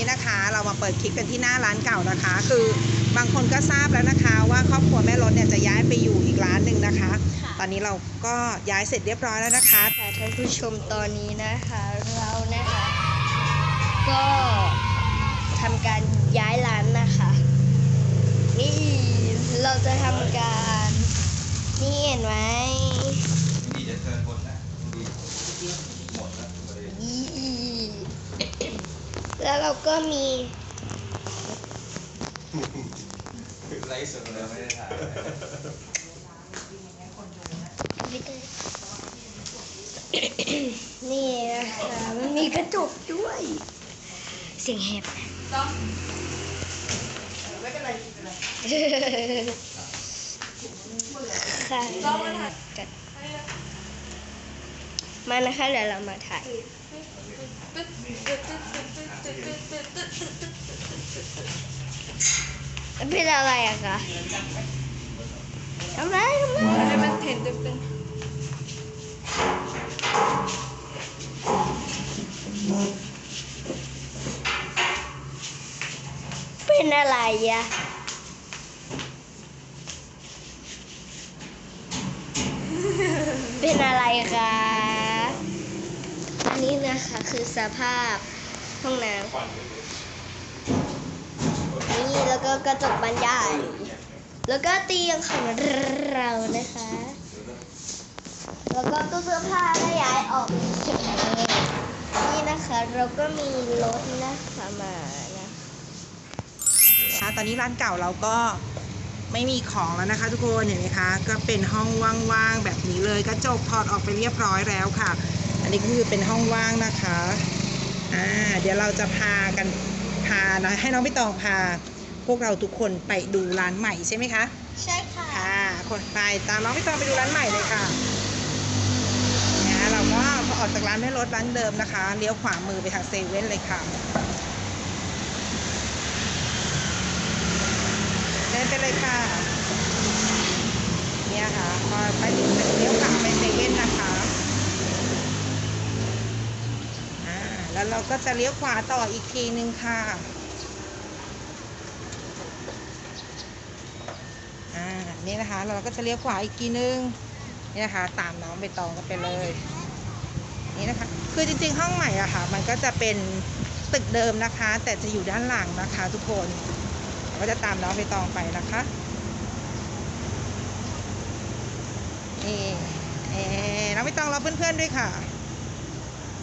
ตอนนี้นะคะ เรามาเปิดคลิปกันที่หน้าร้านเก่านะคะ คือบางคนก็ทราบแล้วนะคะ ว่าครอบครัวแม่รถเนี่ยจะย้ายไปอยู่อีกร้านหนึ่งนะคะค่ะตอนนี้เราก็ย้ายเสร็จเรียบร้อยแล้วนะคะค่ะท่านผู้ชมตอนนี้นะคะเรานะคะ ก็ทำการย้ายร้านนะคะ นี่เราจะทำการนี่เห็นไหม ดีจะเกินคนนะดีหมดแล้วประเด็น นี่ แล้วเราก็มีไลฟ์สดเลยไม่ได้ถ่ายนี่นะคะมันมีกระจกด้วย เสียงแหบไม่เป็นไรไม่เป็นไรค่ะกัน มานะคะเดี๋ยวเรามาถ่ายเป็นอะไรอะคะทำไรทำไรให้มันเห็นตึงเป็นอะไรอะเป็นอะไรคะ นะคะ คือสภาพห้องน้ำนี่แล้วก็กระจกบานใหญ่แล้วก็เตียงของเรานะคะ แล้วก็ตู้เสื้อผ้าก็ย้ายออกนี่นะคะ เราก็มีรถนะคะมานะคะตอนนี้ร้านเก่าเราก็ไม่มีของแล้วนะคะ ทุกคนเห็นไหมคะ ก็เป็นห้องว่างๆแบบนี้เลยกระจกถอดออกไปเรียบร้อยแล้วค่ะ นนี้ก็คือเป็นห้องว่างนะคะ อ่า เดี๋ยวเราจะพากันพานะให้น้องพี่ตองพา พวกเราทุกคนไปดูร้านใหม่ใช่ไหมคะ ใช่ค่ะ ค่ะคนไปตามน้องพี่ตองไปดูร้านใหม่เลยค่ะนะเราก็พอออกจากร้านแม่รถร้านเดิมนะคะ เลี้ยวขวามือไปทางเซเว่นเลยค่ะ เดินไปเลยค่ะ เนี่ยค่ะ พอไปถึงเลี้ยวขวาไปเซเว่นนะคะอ่า แล้วเราก็จะเลี้ยวขวาต่ออีกทีนึงค่ะอ่านี่นะคะ เราก็จะเลี้ยวขวาอีกทีนึงนี่นะคะตามน้องไปตองกันไปเลย นี่นะคะ คือจริงๆห้องใหม่อะค่ะ มันก็จะเป็นตึกเดิมนะคะ แต่จะอยู่ด้านหลังนะคะทุกคนก็จะตามน้องไปตองไปนะคะนี่เอ่อน้องไปตองรอเพื่อนๆด้วยค่ะ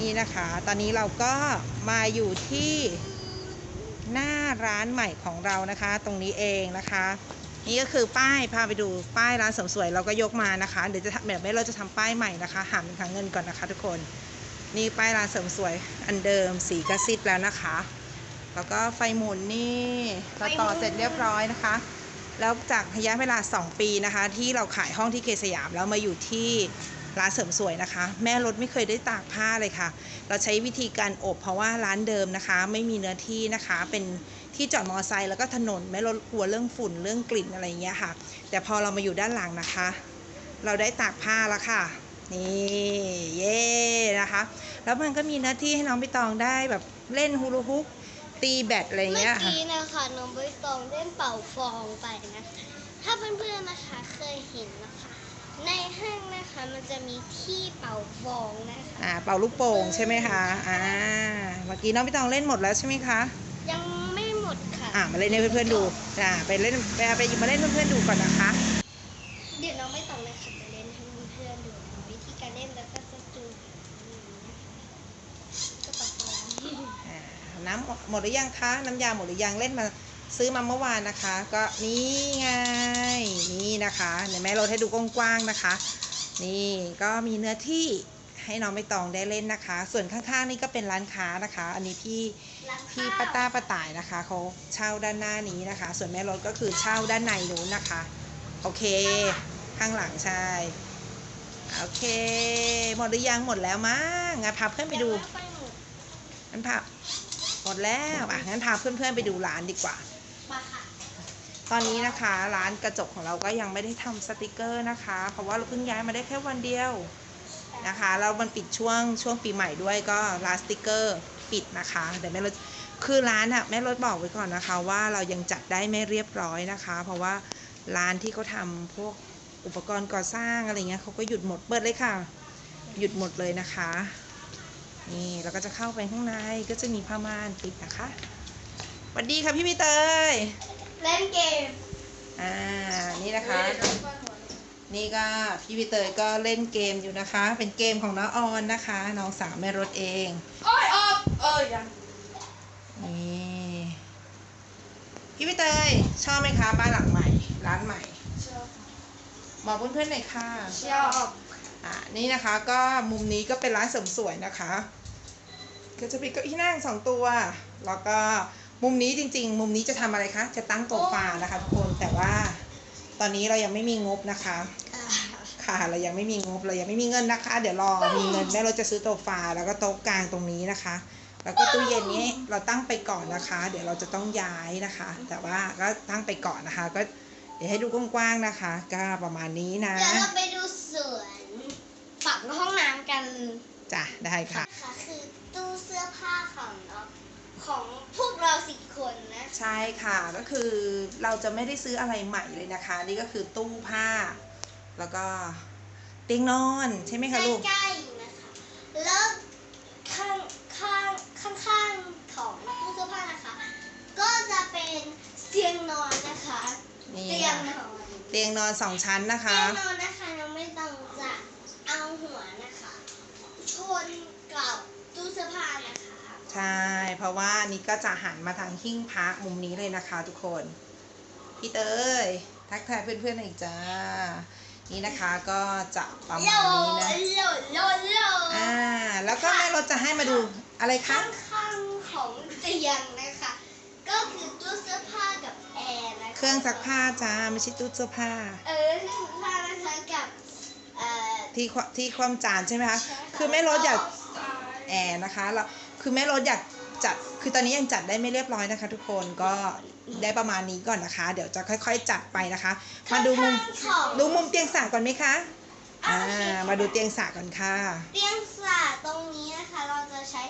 นี่นะคะ ตอนนี้เราก็มาอยู่ที่หน้าร้านใหม่ของเรานะคะ ตรงนี้เองนะคะ นี่ก็คือป้ายพาไปดูป้ายร้านเสริมสวยเราก็ยกมานะคะเดี๋ยวจะแบบนี้เราจะทำป้ายใหม่นะคะหาเป็นครั้งเงินก่อนนะคะ ทุกคนนี่ป้ายร้านเสริมสวยอันเดิมสีกระซิบแล้วนะคะ แล้วก็ไฟหมุนนี่เราต่อเสร็จเรียบร้อยนะคะ แล้วจากระยะเวลา 2 ปีนะคะ ที่เราขายห้องที่เกษยามแล้วมาอยู่ที่ ร้านเสริมสวยนะคะ แม่รถไม่เคยได้ตากผ้าเลยค่ะ เราใช้วิธีการอบเพราะว่าร้านเดิมนะคะ ไม่มีเนื้อที่นะคะ เป็นที่จอดมอเตอร์ไซค์แล้วก็ถนนไม่รถกลัวเรื่องฝุ่นเรื่องกลิ่นอะไรอย่างเงี้ยค่ะ แต่พอเรามาอยู่ด้านหลังนะคะ เราได้ตากผ้าแล้วค่ะนี่เย่นะคะ แล้วมันก็มีเนื้อที่ให้น้องใบตองได้แบบเล่นฮูลูฮุกตีแบดอะไรอย่างเมื่อกี้นะคะน้องใบตองเล่นเป่าฟองไปนะ ถ้าเพื่อนๆนะคะเคยเห็นนะคะ ในห้าง มันจะมีที่เป่าฟองนะคะอ่าเป่าลูกโป่งใช่ไหมคะอ่าเมื่อกี้น้องใบตองเล่นหมดแล้วใช่ไหมคะยังไม่หมดค่ะอ่ามาเล่นให้เพื่อนๆดูอ่าไปเล่นไปไปหยิบมาเล่นให้เพื่อนๆดูก่อนนะคะ เดี๋ยวน้องใบตองนะคะจะเล่นให้เพื่อนๆดูวิธีการเล่นแล้วก็จะจูงก็เป่าฟองอ่าน้ำหมดหมดหรือยังคะน้ำยาหมดหรือยังเล่นมาซื้อมาเมื่อวานนะคะ ก็นี่ไงนี่นะคะเดี๋ยวแม่ลดให้ดูกว้างๆนะคะ นี่ก็มีเนื้อที่ให้น้องใบตองได้เล่นนะคะ ส่วนข้างๆนี่ก็เป็นร้านค้านะคะ อันนี้พี่พี่ป้าต้าป้าต่ายนะคะเขาเช่าด้านหน้านี้นะคะ ส่วนแม่รถก็คือเช่าด้านในนู้นนะคะ โอเค ข้างหลังใช่ โอเค หมดหรือยังหมดแล้วมั้งงั้นพาเพื่อนไปดูยังม่ค่อยหมดงั้นพาหมดแล้วอะงั้นพาเพื่อนๆไปดูร้านดีกว่ามาค่ะ ตอนนี้นะคะร้านกระจกของเราก็ยังไม่ได้ทำสติกเกอร์นะคะ เพราะว่าเราเพิ่งย้ายมาได้แค่วันเดียวนะคะแล้วมันปิดช่วงช่วงปีใหม่ด้วยก็ร้านสติกเกอร์ปิดนะคะเดี๋ยวแม่รถคือร้านอะแม่รถบอกไว้ก่อนนะคะ ว่าเรายังจัดได้ไม่เรียบร้อยนะคะ เพราะว่าร้านที่เขาทำพวกอุปกรณ์ก่อสร้างอะไรเงี้ยเขาก็หยุดหมดเปิดเลยค่ะ หยุดหมดเลยนะคะ นี่เราก็จะเข้าไปข้างในก็จะมีผ้าม่านปิดนะคะสวัสดีค่ะพี่มีเตย เล่นเกม อ่า นี่นะคะ นี่ก็พี่พีเตยก็เล่นเกมอยู่นะคะ เป็นเกมของน้าออนนะคะ น้องสาวแม่รถเอง โอ้ยออกเออยังนี่พี่พีเตยชอบไหมคะบ้านหลังใหม่ ร้านใหม่ชอบบอกเพื่อนๆหน่อยค่ะชอบอ่านี่นะคะก็มุมนี้ก็เป็นร้านเสริมสวยนะคะ ก็จะเป็นเก้าอี้นั่งสองตัว แล้วก็ มุมนี้จริง ๆ มุมนี้จะทำอะไรคะ จะตั้งโซฟานะคะทุกคนแต่ว่าตอนนี้เรายังไม่มีงบนะคะ ค่ะเรายังไม่มีงบเรายังไม่มีเงินนะคะ เดี๋ยวรอมีเงินแม่เราจะซื้อโต๊ะฟาแล้วก็โต๊ะกลางตรงนี้นะคะ แล้วก็ตู้เย็นนี้เราตั้งไปก่อนนะคะ เดี๋ยวเราจะต้องย้ายนะคะ แต่ว่าก็ตั้งไปก่อนนะคะ ก็เดี๋ยวให้ดูกว้างๆนะคะ ก็ประมาณนี้นะเดี๋ยวเราไปดูสวนฝั่งห้องน้ำกันจ้ะได้ค่ะค่ะคือตู้เสื้อผ้าของเรา ของพวกเราสี่คนนะ ใช่ค่ะก็คือเราจะไม่ได้ซื้ออะไรใหม่เลยนะคะ นี่ก็คือตู้ผ้า แล้วก็เตียงนอนใช่ไหมคะลูกใกล้ๆนะคะ แล้วข้างข้างข้างข้างๆของตู้เสื้อผ้านะคะ ก็จะเป็นเตียงนอนนะคะ นี่เตียงนค่ะอนเตียงนอนสองชั้นนะคะเตียงนอนนะคะน้องไม่ต้องจะเอาหัวนะคะ ชนกับตู้เสื้อผ้านะคะ ใช่ เพราะว่า นี่ก็จะหันมาทางหิ้งพระมุมนี้เลยนะคะทุกคน พี่เตยทักทายเพื่อนๆหน่อยจ้า นี่นะคะก็จะประมาโลณนี้นะโลโลโลอ่าแล้วก็แม่รถจะให้มาดูอะไรคะข้างข้างๆของเตียงนะคะ ก็คือตู้เสื้อผ้ากับแอร์นะคะเครื่องซักผ้าจ้าไม่ใช่ตู้เสื้อผ้า เออเครื่องซักผ้านะคะกับเอ่อที่ควที่ความจานใช่ไหมคะใช่ะคือแม่รถอยากแล้วแอร์นะคะแล้วคือแม่รถอยาก จัดคือตอนนี้ยังจัดได้ไม่เรียบร้อยนะคะ ทุกคนก็ได้ประมาณนี้ก่อนนะคะ เดี๋ยวจะค่อย ๆ จัดไปนะคะ มาดูมุมข้างๆของดูมุมเตียงสระก่อนไหมคะอ่าอ่าโอเคค่ะมาดูเตียงสระก่อนค่ะ เตียงสาตรงนี้นะคะ เราจะใช้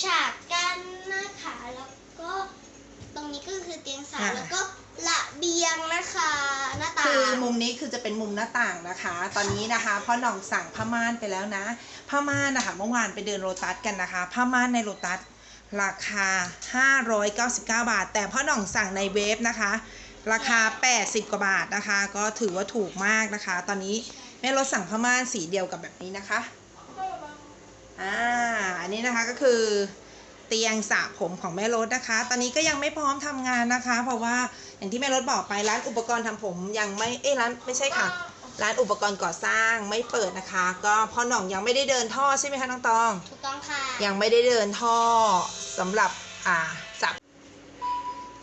ฉากกั้นนะคะแล้วก็ตรงนี้ก็คือเตียงสาอ่าแล้วก็ระเบียงนะคะหน้าต่างคือมุมนี้คือจะเป็นมุมหน้าต่างนะคะ ตอนนี้นะคะพ่อหน่องสั่งผ้าม่านไปแล้วนะผ้าม่านนะคะเมื่อวานไปเดินโรตัสกันนะคะผ้าม่านในโรตัส ราคา 599 บาท แต่พ่อหน่องสั่งในเว็บนะคะ ราคา 80 กว่าบาทนะคะ ก็ถือว่าถูกมากนะคะ ตอนนี้แม่รถสั่งผ้าม่านสีเดียวกับแบบนี้นะคะ อ่า อันนี้นะคะก็คือเตียงสระผมของแม่รถนะคะ ตอนนี้ก็ยังไม่พร้อมทำงานนะคะ เพราะว่าอย่างที่แม่รถบอกไปร้านอุปกรณ์ทำผมยังไม่ เอ้ยร้านไม่ใช่ค่ะ ร้านอุปกรณ์ก่อสร้างไม่เปิดนะคะ ก็พ่อหน่องยังไม่ได้เดินท่อใช่ไหมคะน้องตอง ถูกต้องค่ะ ยังไม่ได้เดินท่อ สำหรับอ่าสับ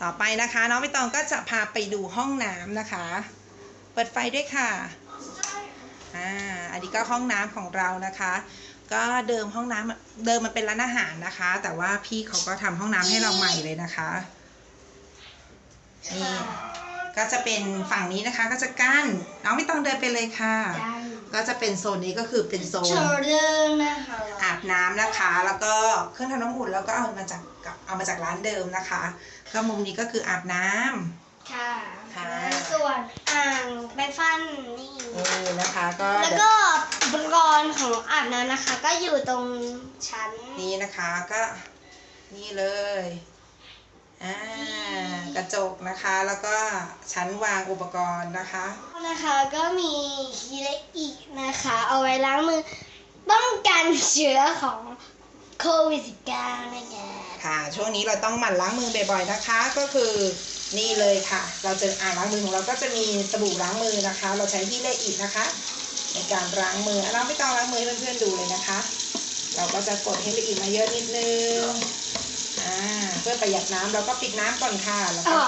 ต่อไปนะคะน้องใบตองก็จะพาไปดูห้องน้ำนะคะ เปิดไฟด้วยค่ะอ่าอันนี้ก็ห้องน้ำของเรานะคะ ก็เดิมห้องน้ำเดิมมันเป็นร้านอาหารนะคะ แต่ว่าพี่เขาก็ทำห้องน้ำให้เราใหม่เลยนะคะนี่ก็จะเป็นฝั่งนี้นะคะก็จะกั้นน้องไม่ต้องเดินไปเลยค่ะ ก็จะเป็นโซนนี้ก็คือเป็นโซโชนว์เรื่องนะคะอาบน้ำนะคะ แล้วก็เครื่องทำน้ำอุ่นแล้วก็เอามาจากกับเอามาจากร้านเดิมนะคะ ก็มุมนี้ก็คืออาบน้ำ ค่ะค่ะ ส่วนอ่างแปรงฟันนี่ นี่นะคะก็แล้วเดี๋ยวก็อุปกรณ์ของอาบน้ำนะคะ ก็อยู่ตรงชั้น นี่นะคะก็นี่เลยอ่า กระจกนะคะ แล้วก็ชั้นวางอุปกรณ์นะคะ นะคะก็มีฮีเลอีกนะคะ เอาไว้ล้างมือป้องกันเชื้อของโควิด -19 นะคะค่ะ ช่วงนี้เราต้องหมั่นล้างมือบ่อยๆนะคะ ก็คือนี่เลยค่ะ เราจะอ่างล้างมือของเราก็จะมีสบู่ล้างมือนะคะ เราใช้ที่เลอีกนะคะ ในการล้างมืออะเราไม่ต้องล้างมือให้เพื่อนๆดูเลยนะคะ เราก็จะกดให้ละเอียดมาเยอะนิดนึง อ่าเพื่อประหยัดน้ำเราก็ปิดน้ำก่อนค่ะแล้วอ๋ก็อ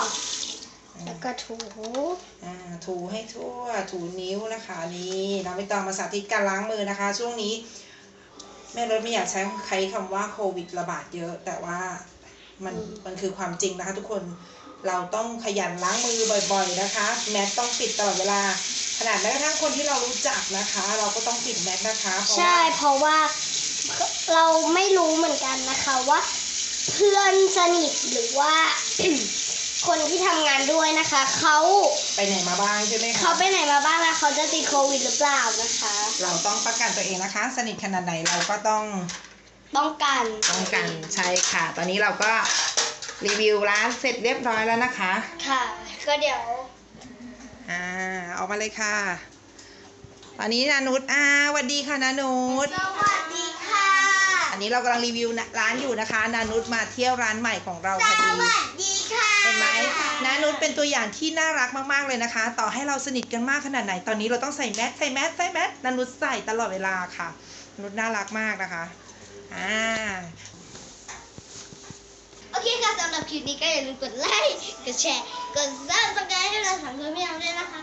แล้วก็ถูอ่าถูให้ทั่ว ถูนิ้วนะคะนี่เราไม่ต้องมาสาธิตการล้างมือนะคะ ช่วงนี้ แม่รถไม่อยากใช้ใช้คำว่าโควิดระบาดเยอะ แต่ว่ามันมันคือความจริงนะคะ ทุกคนเราต้องขยันล้างมือบ่อย ๆนะคะ แมสต้องปิดตลอดเวลา ขนาดแม้กระทั่งคนที่เรารู้จักนะคะ เราก็ต้องปิดแมสนะคะเพราะใช่ว่าเพราะว่าเราไม่รู้เหมือนกันนะคะว่า เพื่อนสนิทหรือว่า คนที่ทำงานด้วยนะคะเขาไปไหนมาบ้างใช่ไหมคะเขาไปไหนมาบ้างนะเขาจะติดโควิดหรือเปล่านะคะ เราต้องป้องกันตัวเองนะคะ สนิทขนาดไหนเราก็ต้องป้องกันป้องกันใช่ค่ะ ตอนนี้เราก็รีวิวร้านเสร็จเรียบร้อยแล้วนะคะ ค่ะ ก็เดี๋ยวอ่าออกมาเลยค่ะ ตอนนี้นานุชอ่าสวัสดีค่ะนานุชสวัสดีค่ะอั นนี้เรากำลังรีวิวนะร้านอยู่นะคะ นานุชมาเที่ยวร้านใหม่ของเราพอดีดีค่ะเห็นไหมนานุชเป็นตัวอย่างที่น่ารักมากๆเลยนะคะ ต่อให้เราสนิทกันมากขนาดไหน ตอนนี้เราต้องใส่แมสใส่แมสใส่แมสนานุชใส่ตลอดเวลาค่ะ นานุชน่ารักมากนะคะ อ่า โอเคค่ะสำหรับคลิปนี้ก็อย่าลืมกดไลค์ กดแชร์ กดซับสไครต์ให้เราสามคนไม่เอาด้วยนะคะ